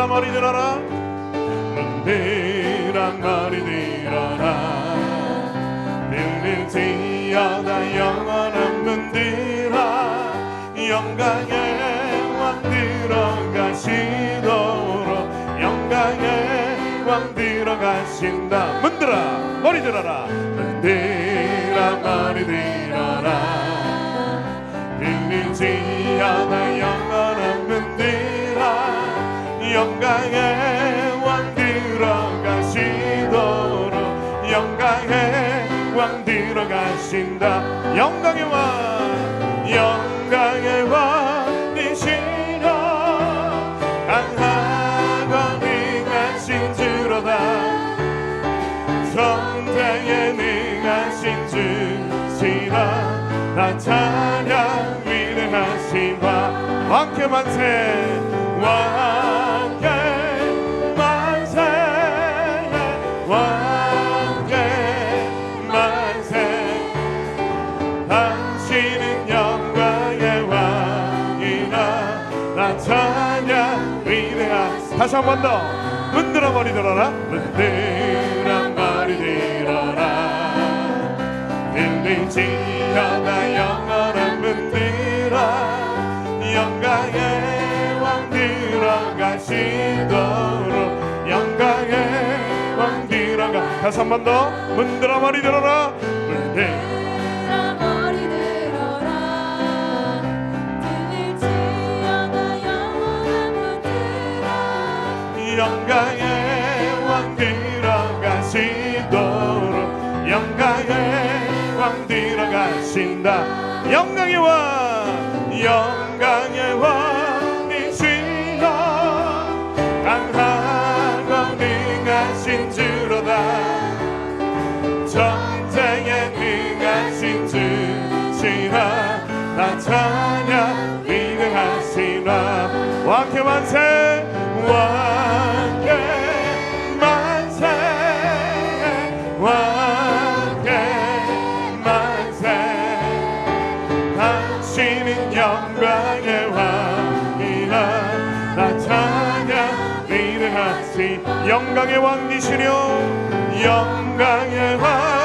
문드라 머리 들어라? 문드라 머리 들어라. 들릴지어다 영원한 문드라. 영광의 왕 들어가시도록. 영광의 왕 들어가신다. 문드라 머리 들어라? 문드라 머리 들어라. 들릴지어다 영 들어가신다. 영광의 왕 영광의 왕이시여 강하고 능하신 주로다. 성장에 능하신 주시라. 나 찬양 위대하신 와 왕께 만세. 왕 한번더 문드러 머리 들어라 문드러 머리 들어라 들리지어다 영원한 문드러 영광의 왕 들어가시도록. 영광의 왕 들어가. 다시 한 번 더. 문드러 머리 들어라 문드러 들 들어가신다. 영광의 왕 영광 영광의 왕이시려 영광의 왕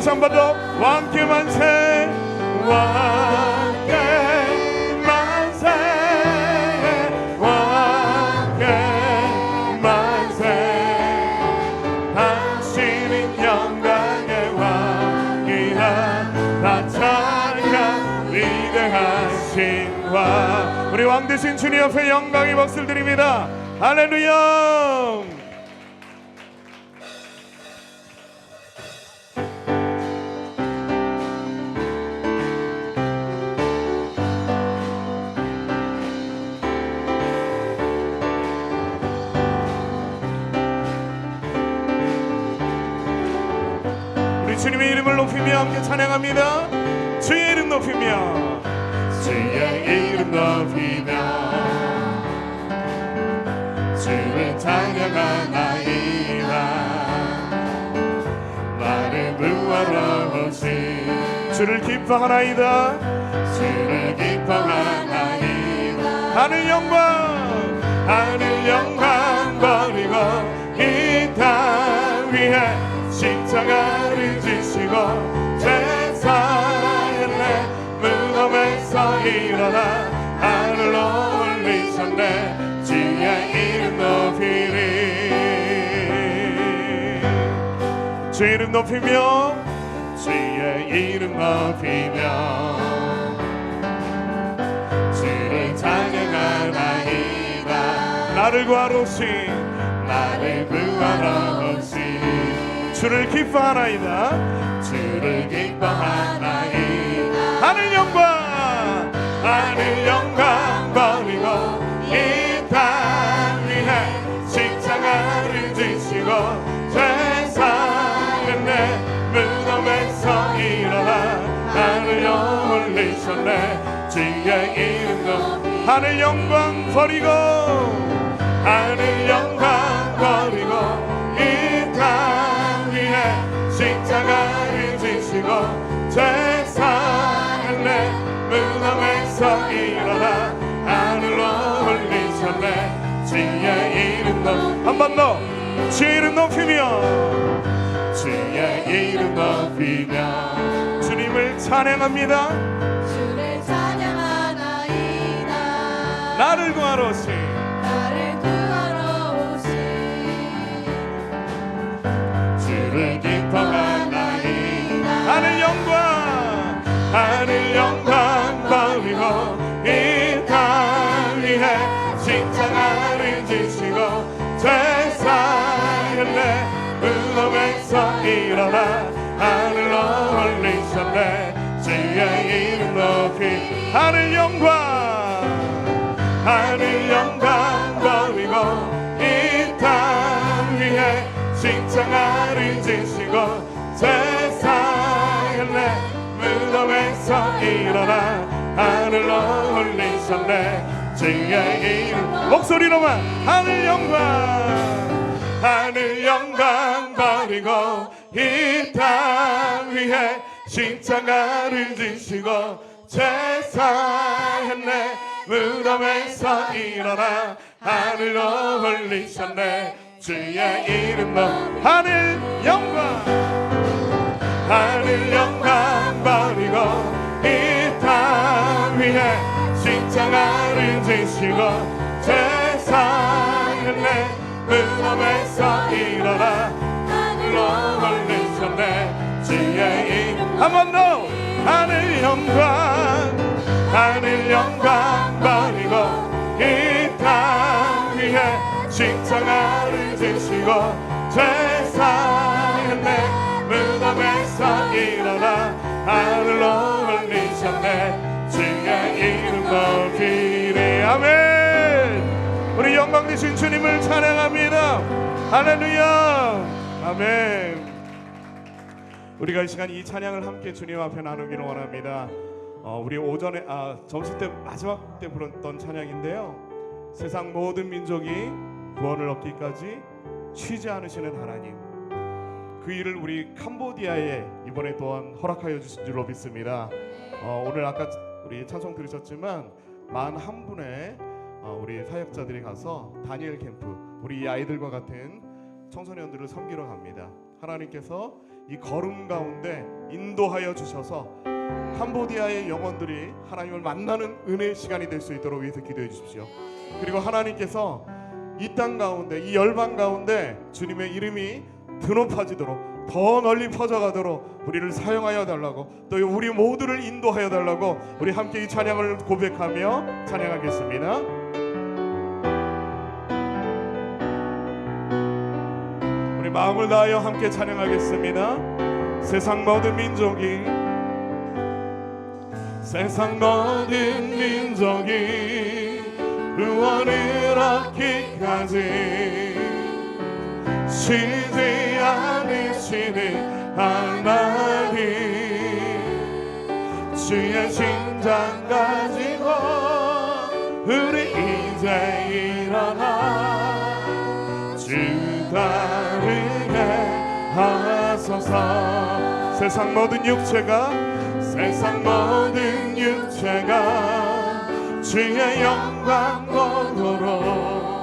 다시 한 번 더. 왕께 만세 왕께 만세 왕께 만세 당신은 영광의 왕이라 나 찬양 위대하신 왕 우리 왕 되신 주님 앞에 영광의 박수를 드립니다. 할렐루야 이름을 높이며 함께 찬양합니다. 주의 이름 높이며. 주의 이름 높이며. 주를 찬양하나이다 나를 구하러 오신 주를 기뻐하나이다. 주를 기뻐하나이다 하늘 영광. 하늘 영광 버리고 이 땅 위에 십자가 제사일래 무덤에서 일어나 하늘로 올리셨네 주의 이름 높이리. 주의 이름 높이며 주의 이름 높이며. 주를 찬양하나이다. 나를 구하러 오신 나를 구하러 오신. 주를 기뻐하나이다 주를 기뻐하나이다 하늘 영광 하늘 영광 버리고 이 땅 위에 십자가를 지시고 죄사는 내 무덤에서 일어나 나를 올리셨네. 주의 이름 높이 하늘 영광 버리고 하늘 영광 버리고 무덤에서 일어나 하늘로 올리셨네. 주의 이름 높이. 한번 더. 주의 이름 높이며. 주의 이름 높이며. 주님을 찬양합니다. 주를 찬양하나이다. 나를 구하러 오신 이땅 위에 십자가를 지시고 죄사했네 무덤에서 일어나 하늘로 올리셨네. 주의 이름 높이 하늘 영광 하늘 영광 버리고 이 땅 위에 십자가를 지시고 세상을 내 무덤에서 일어나 하늘로 올리셨네. 주의 이름 목소리로만 하늘 영광. 하늘 영광 버리고 이 땅 위에 십자가를 지시고 죄사했네. 무덤에서 일어나 하늘로 올리셨네. 주의 이름 높 하늘 영광. 하늘 영광 버리고 이 땅 위에 십자가를 지시고 죄사했네 무덤에서 일어나 하늘로 올리셨네 주의 이름 한번 더 하늘 영광 하늘 영광 버리고 이 땅 위에 십자가를 지시고 죄사했네 무덤에서 일어나 하늘로 올리셨네 이름 높이리 아멘 우리 영광 되신 주님을 찬양합니다 할렐루야 아멘 우리가 이 시간 이 찬양을 함께 주님 앞에 나누기를 원합니다. 어, 우리 오전에 아 점심 때 마지막 때 부르던 찬양인데요. 세상 모든 민족이 구원을 얻기까지 쉬지 않으시는 하나님. 그 일을 우리 캄보디아에 이번에 또한 허락하여 주신 줄로 믿습니다. 어, 오늘 아까 우리 찬송 들으셨지만 만 한 분의 어, 우리 사역자들이 가서 다니엘 캠프 우리 이 아이들과 같은 청소년들을 섬기러 갑니다. 하나님께서 이 걸음 가운데 인도하여 주셔서 캄보디아의 영혼들이 하나님을 만나는 은혜의 시간이 될 수 있도록 위해서 기도해 주십시오. 그리고 하나님께서 이 땅 가운데 이 열방 가운데 주님의 이름이 드높아지도록 더 널리 퍼져가도록 우리를 사용하여 달라고 또 우리 모두를 인도하여 달라고 우리 함께 이 찬양을 고백하며 찬양하겠습니다. 마음을 다하여 함께 찬양하겠습니다. 세상 모든 민족이 세상 모든 민족이 구원을 얻기까지 쉬지 않 으시는 하나님. 주의 심장 가지고 우리 이제 일어나. 주 따르게 하소서. 세상 모든 육체가 세상 모든 육체가 주의 영광 보도록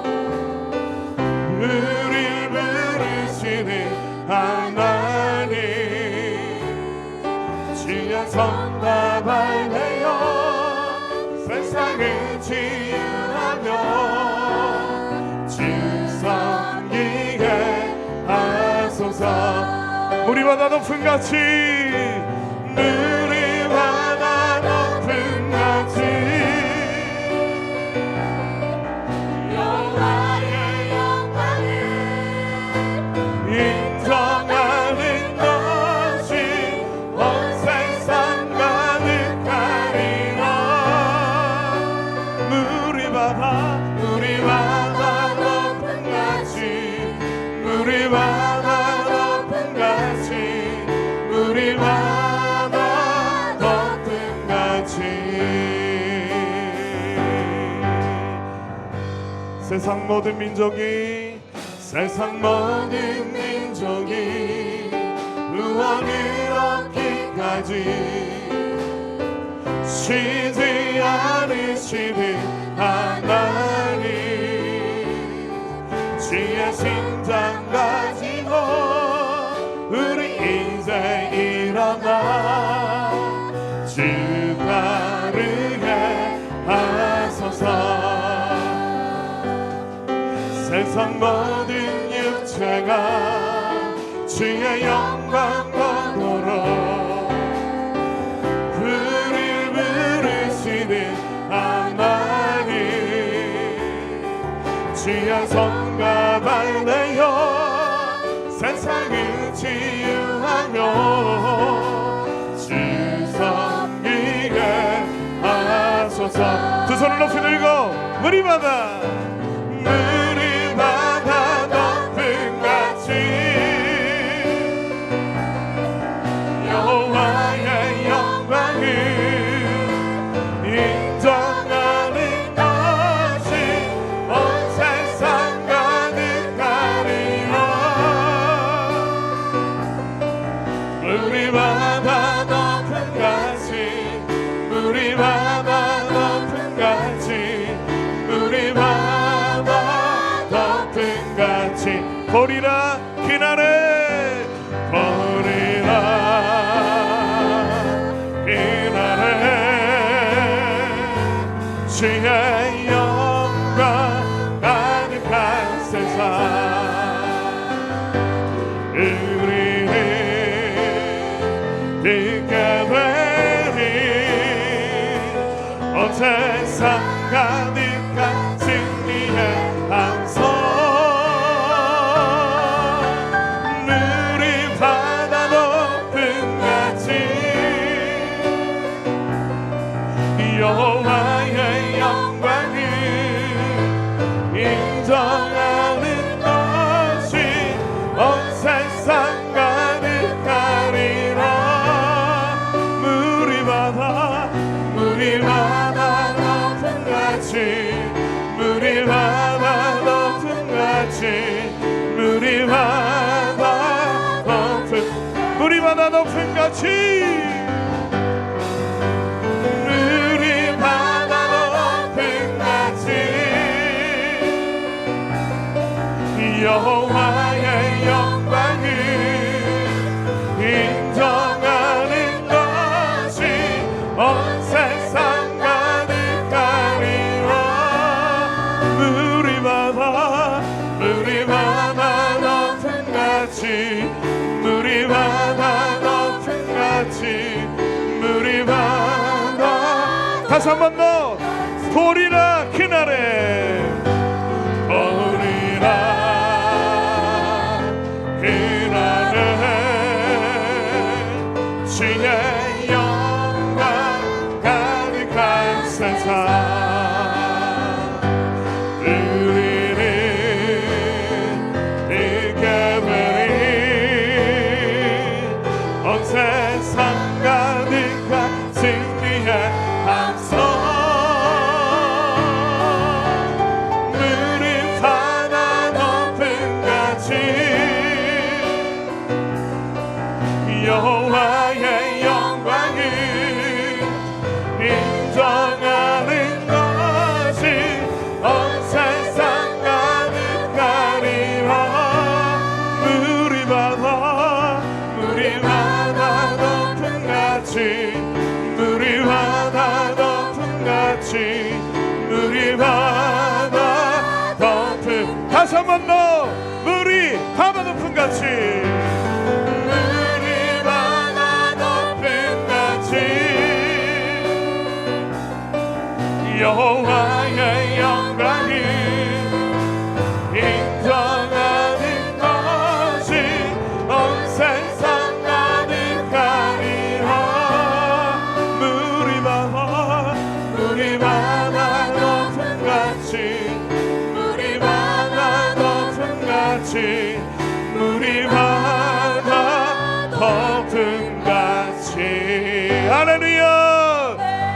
하나님 주의 손과 발되어 세상을 치유하며 주 섬기게 하소서. 바다 높은 같이 세상 모든 민족이 세상 모든 민족이 구원을 얻기까지. 쉬지 않으시는 하나님. 주의 심장 가지고 우리 세상 모든 육체가 주의 영광 보도록 우리를 부르시는 하나님 주의 손과 발내어 세상을 치유하며 주 섬기게 하소서. 두 손을 높이 들고 바다 보리라 그날에 보리라. 그날에 주의 영광 가득한 세상. 우리는 듣게 되리. 온 세상 가 여 높 여호와의 영광을 인정하는 것이 온 세상 가득하리라. 물이 바다 물이 바다 높은 같이 물이 바다 높은 같이 물이 바다 높은 같이. 할렐루야!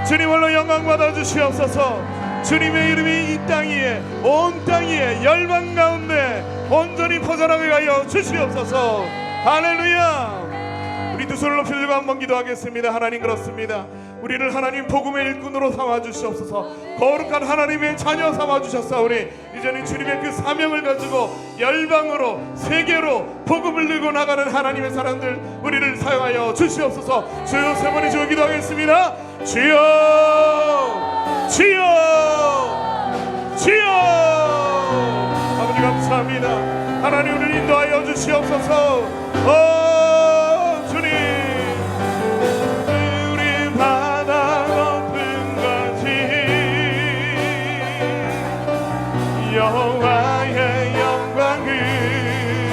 주님 홀로 영광 받아 주시옵소서. 주님의 이름이 이땅 위에 온땅 위에 열방 가운데 온전히 퍼져나가게 하여 주시옵소서. 할렐루야. 우리 두 손을 높이 들고 한번 기도하겠습니다. 하나님 그렇습니다 우리를 하나님 복음의 일꾼으로 삼아 주시옵소서. 거룩한 하나님의 자녀 삼아 주셨사오니 이제는 주님의 그 사명을 가지고 열방으로 세계로 복음을 들고 나가는 하나님의 사람들 우리를 사용하여 주시옵소서. 주여 세 번의 주 기도하겠습니다. 주여 주여 주여. 아버지 감사합니다. 하나님 우리를 인도하여 주시옵소서. 오